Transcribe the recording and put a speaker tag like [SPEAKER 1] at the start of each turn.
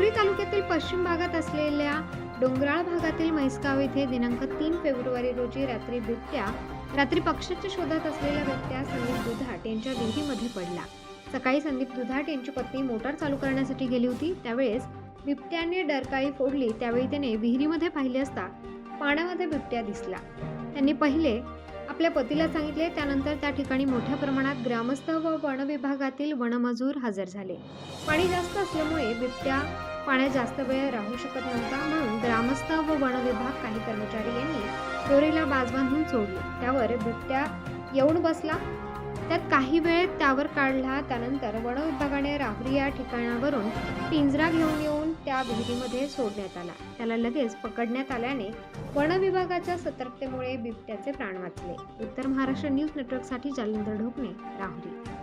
[SPEAKER 1] राहुरी तालुक्यातील पश्चिम भागात असलेल्या डोंगराळ भागातील म्हैसगाव येथे दिनांक तीन फेब्रुवारी रोजी रात्री बिबट्या रात्री पक्षाच्या शोधात असलेला बिबट्या संदीप दुधाट यांच्या विहिरीमध्ये पडला. सकाळी संदीप दुधाट यांची पत्नी मोटार चालू करण्यासाठी गेली होती. त्यावेळेस बिबट्याने डरकाळी फोडली. त्यावेळी त्याने विहिरीमध्ये पाहिले असता पाण्यामध्ये बिबट्या दिसला. त्यांनी पहिले आपल्या पतीला सांगितले. त्यानंतर त्या ठिकाणी मोठ्या प्रमाणात ग्रामस्थ व वन विभागातील वनमजूर हजर झाले. पाणी जास्त असल्यामुळे बिबट्या पाण्यात जास्त वेळ राहू शकत नव्हता म्हणून ग्रामस्थ व वन विभाग काही कर्मचारी यांनी चोरीला बाज बांधून सोडली. त्यावर बिबट्या येऊन बसला. त्यात काही वेळ त्यावर काढला. त्यानंतर वन विभागाने राहुरी या ठिकाणावरून पिंजरा घेऊन येऊन त्या विहिरीमध्ये सोडण्यात आला. त्याला लगेच पकडण्यात आल्याने वन विभागाच्या सतर्कतेमुळे बिबट्याचे प्राण वाचले. उत्तर महाराष्ट्र न्यूज नेटवर्कसाठी जालिंदर ढोकणे राहुरी.